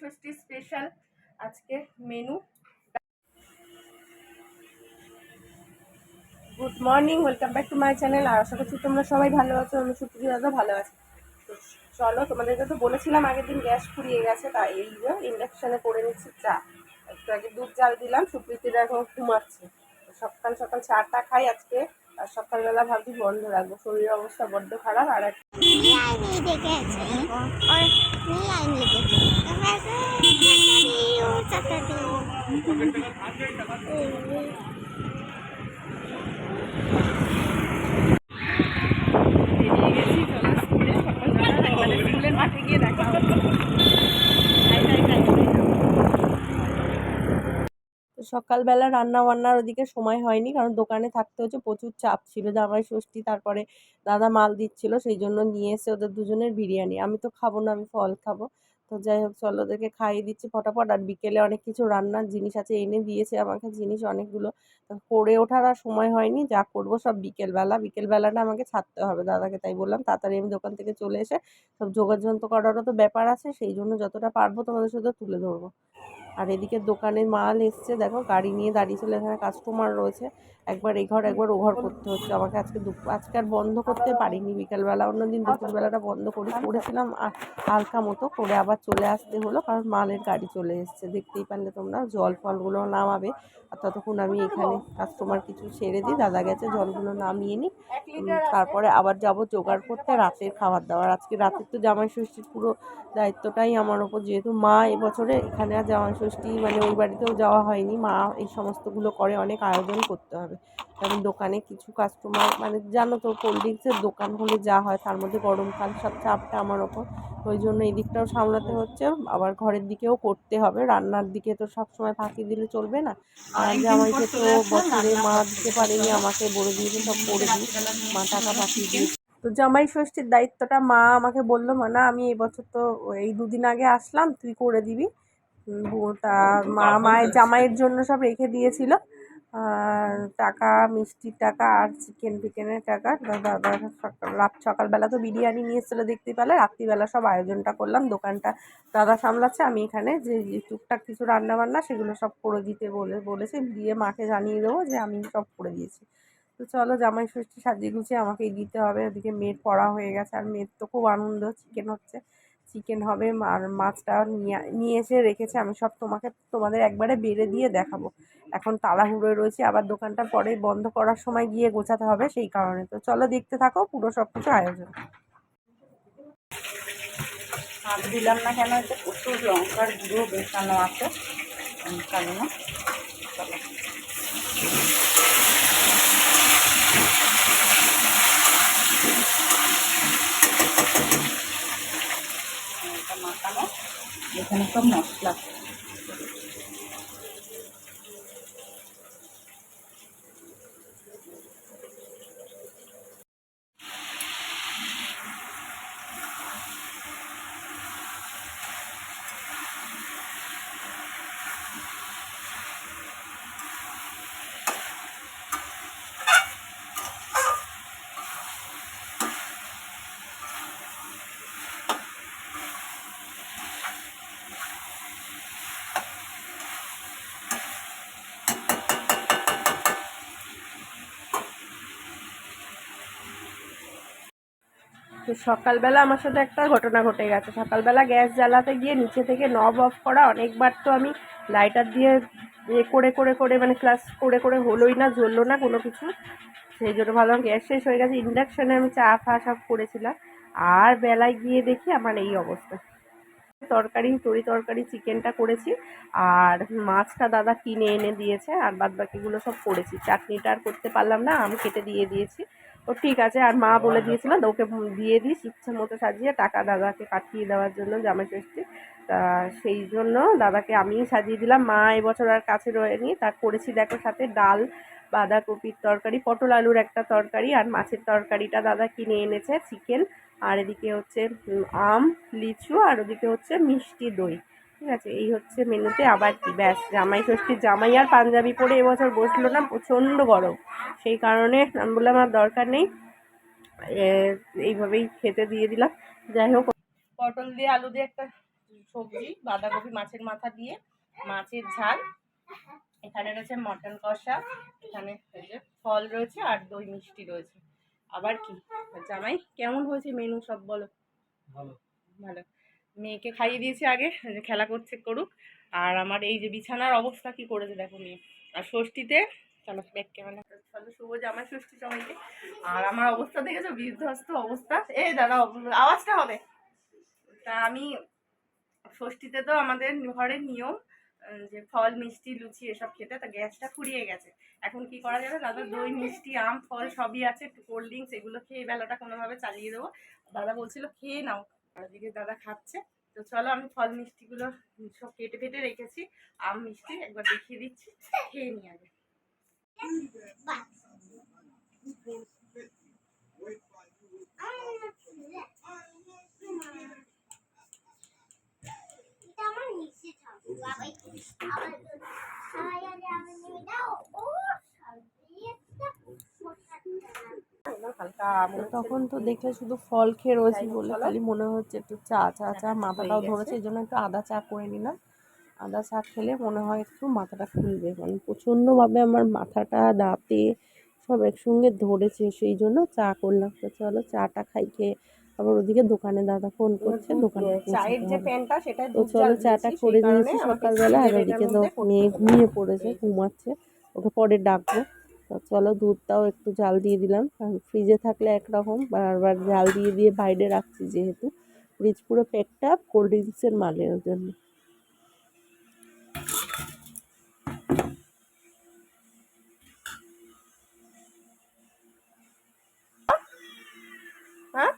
ষষ্ঠী special আজকে menu. Good morning welcome back to my channel. আর আশা করছি তোমরা সবাই ভালো আছো আমি সুপ্রিয়া দাদা ভালো আছি। তো চলো তোমাদেরকে তো বলেছিলাম আগের দিন গ্যাস ফুরিয়ে গেছে তাই এই যে ইন্ডাকশানে করে নিচ্ছি চা। একটু আগে দুধ জাল দিলাম সুপ্রীতিরা এখন ঘুমাচ্ছে। সকাল সকাল চাটা খাই আজকে আর সকালবেলা ভাবছি বন্ধ রাখব। শরীরের অবস্থা বড্ড খারাপ আর এক সকালবেলা রান্না বান্নার ওদিকে সময় হয়নি, কারণ দোকানে থাকতে হচ্ছে, প্রচুর চাপ ছিল, জামাই ষষ্ঠী, তারপরে দাদা মাল দিচ্ছিল, সেই জন্য নিয়ে এসে ওদের দুজনের বিরিয়ানি। আমি তো খাব না, আমি ফল খাব। তো যাই হোক, চলো ওদেরকে খাইয়ে দিচ্ছি ফটাফট। আর বিকেলে অনেক কিছু রান্নার জিনিস আছে, এনে দিয়েছে আমাকে জিনিস অনেকগুলো। করে ওঠার আর সময় হয়নি, যা করব সব বিকেলবেলা। বিকেলবেলাটা আমাকে ছাড়তে হবে দাদাকে, তাই বললাম, তাড়াতাড়ি আমি দোকান থেকে চলে এসে সব যোগাযন্ত্র করারও তো ব্যাপার আছে, সেই জন্য যতটা পারব তোমাদের সাথে তুলে ধরবো। আর এদিকে দোকানের মাল এসছে, দেখো, গাড়ি নিয়ে দাঁড়িয়েছিল এখানে কাস্টমার রয়েছে। একবার এই ঘর, একবার ও ঘর করতে হচ্ছে। আমাকে আজকে দুপুর আজকে আর বন্ধ করতে পারিনি বিকালবেলা। অন্যদিন দুপুরবেলাটা বন্ধ করি, করেছিলাম আর হালকা মতো করে আবার চলে আসতে হলো, কারণ মালের গাড়ি চলে এসছে। দেখতেই পারলে তোমরা, জল ফলগুলো নামাবে। আর ততক্ষণ আমি এখানে কাস্টমার কিছু ছেড়ে দিই, দাদা গেছে, জলগুলো নামিয়ে নিই তারপরে আবার যাব জোগাড় করতে রাতের খাবার দাবার। আজকে রাতের তো জামাই ষষ্ঠীর পুরো দায়িত্বটাই আমার ওপর, যেহেতু মা এবছরে এখানে আর জামাই ষষ্ঠী মানে ওই বাড়িতেও যাওয়া হয়নি, মা এই সমস্তগুলো করে, অনেক আয়োজন করতে হবে। কারণ দোকানে কিছু কাস্টমার মানে জানো তো কোল্ড ড্রিঙ্কসের দোকান হলে যা হয় তার মধ্যে গরমকাল সব চাপটা আমার ওপর। ওই জন্য এই দিকটাও সামলাতে হচ্ছে আবার ঘরের দিকেও করতে হবে। রান্নার দিকে তো সব সময় ফাঁকি দিলে চলবে না। আর জামাইকে তো বছরে মা দিতে পারেনি আমাকে বলে দিয়েছে সব করে দিই মা টাকা পাঠিয়ে দিয়েছে। তো জামাই ষষ্ঠীর দায়িত্বটা মা আমাকে বলল মা না আমি এবছর তো এই দুদিন আগে আসলাম তুই করে দিবি। তা মা মায়ের জামাইয়ের জন্য সব রেখে দিয়েছিল। টাকা, মিষ্টির টাকা আর চিকেন ফিকেনের টাকা। রাত সকালবেলা তো বিরিয়ানি নিয়ে এসেছিল দেখতে পেলে। রাত্রিবেলা সব আয়োজনটা করলাম। দোকানটা দাদা সামলাচ্ছে। আমি এখানে যে টুকটাক কিছু রান্না বান্না সেগুলো সব করে দিতে বলে বলেছে। দিয়ে মাকে জানিয়ে দেবো যে আমি সব করে দিয়েছি। তো চলো, জামাই ষষ্ঠী সাজিয়ে গুছিয়ে আমাকেই দিতে হবে। ওদিকে মেয়ের পড়া হয়ে গেছে। আর মেয়ের তো খুব আনন্দ চিকেন হচ্ছে। চিকেন হবে, আর মাছটা নিয়ে নিয়ে এসে রেখেছে, আমি সব তোমাকে, তোমাদের একবারে বেড়ে দিয়ে দেখাবো। এখন তাড়াহুড়োয় রয়েছে, আবার দোকানটা পরে বন্ধ করার সময় গিয়ে গোছাতে হবে সেই কারণে। তো চলো দেখতে থাকো পুরো সব কিছু আয়োজন। হাত দিলাম না কেন যে প্রচুর লঙ্কার গুঁড়ো বেসানো আছে। কারণ চলো। এখানে সব মশলা তো সকালবেলা আমার সাথে একটা ঘটনা ঘটে গেছে। সকালবেলা গ্যাস জ্বালাতে গিয়ে নিচে থেকে নব অফ করা অনেকবার তো আমি লাইটার দিয়ে এ করে করে করে মানে ক্লাস করে করে হলোই না, জ্বললো না কোনো কিছু। সেই জন্য ভাবলাম গ্যাস শেষ হয়ে গেছে। ইন্ডাকশানে আমি চা ফা সব করেছিলাম। আর বেলায় গিয়ে দেখি আমার এই অবস্থা। তরকারি, তরি তরকারি, চিকেনটা করেছি। আর মাছটা দাদা কিনে এনে দিয়েছে। আর বাদ বাকিগুলো সব করেছি। চাটনিটা আর করতে পারলাম না, আম কেটে দিয়ে দিয়েছি। ও ঠিক আছে, আর মা বলে দিয়েছিল ওকে দিয়ে দিস, ইচ্ছে মতো সাজিয়ে টাকা দাদাকে পাঠিয়ে দেওয়ার জন্য জামাই ষষ্ঠী। তা সেই জন্য দাদাকে আমিই সাজিয়ে দিলাম। মা এবছর আর কাছে রয়েনি। তা করেছি দেখো সাথে ডাল, বাঁধাকপির তরকারি, পটল আলুর একটা তরকারি, আর মাছের তরকারিটা দাদা কিনে এনেছে, চিকেন। আর এদিকে হচ্ছে আম, লিচু, আর ওদিকে হচ্ছে মিষ্টি দই। ঠিক আছে এই হচ্ছে মেনুতে আবার কি ব্যাস জামাই ষষ্ঠীর জামাই আর পাঞ্জাবি পরে এবছর বসল না প্রচণ্ড গরম। সেই কারণে আমি বললাম আর দরকার নেই। এইভাবেই খেতে দিয়ে দিলাম। যাই হোক পটল দিয়ে আলু দিয়ে একটা সবজি বাঁধাকপি মাছের মাথা দিয়ে মাছের ঝাল। এখানে রয়েছে মটন কষা এখানে ফল রয়েছে আর দই মিষ্টি রয়েছে। আবার কি জামাই কেমন হয়েছে মেনু সব বলো? ভালো। ভালো। মেয়েকে খাইয়ে দিয়েছি আগে খেলা করছে করুক। আর আমার এই যে বিছানার অবস্থা কি করেছে দেখো মেয়ে। আর ষষ্ঠীতে, চলো ব্যাক ক্যামেরা চলো শুভ জামাই, ষষ্ঠী সবাইকে আর আমার অবস্থা দেখেছ? বিধ্বস্ত অবস্থা। এই দাদা আওয়াজটা হবে। তা আমি ষষ্ঠীতে তো আমাদের ঘরের নিয়ম যে ফল, মিষ্টি, লুচি এসব খেতে, তা গ্যাসটা ফুরিয়ে গেছে। এখন কি করা যাবে? দাদা, দই, মিষ্টি, আম, ফল সবই আছে, একটু কোল্ড ড্রিঙ্কস এগুলো খেয়ে বেলাটা কোনোভাবে চালিয়ে দেবো। দাদা বলছিল, খেয়ে নাও। আর দাদা খাচ্ছে। তো চলো আমি ফল মিষ্টিগুলো সব কেটে ফেটে রেখেছি। আম মিষ্টি একবার দেখিয়ে দিচ্ছি। খেয়ে নিই আগে। আমার নিচে আবার দাও। ও হালকা তখন তো দেখলে শুধু ফল খেয়ে রয়েছি বলে খালি মনে হচ্ছে একটু চা চা চা মাথাটাও ধরেছে এই জন্য একটু আদা চা করে নিলাম। আদা চা খেলে মনে হয় একটু মাথাটা খুলবে মানে প্রচণ্ডভাবে আমার মাথাটা দাঁতে সব একসঙ্গে ধরেছে সেই জন্য চা করলাম। তো চলো চাটা খাই খেয়ে আবার ওদিকে দোকানে দাদা ফোন করছে দোকানে চায়ের যে প্যানটা সেটা তো চলো চাটা করে দিয়েছি সকালবেলা আর ওদিকে তো মেয়ে ঘুমিয়ে পড়েছে ঘুমাচ্ছে ওকে পরে ডাকবো। তো চলো দুধটাও একটু জাল দিয়ে দিলাম। কারণ ফ্রিজে থাকলে একরকম বারবার জাল দিয়ে দিয়ে বাইরে রাখছি যেহেতু। ফ্রিজ পুরো প্যাকটা কোল্ড ড্রিঙ্কসের মালের জন্য। হ্যাঁ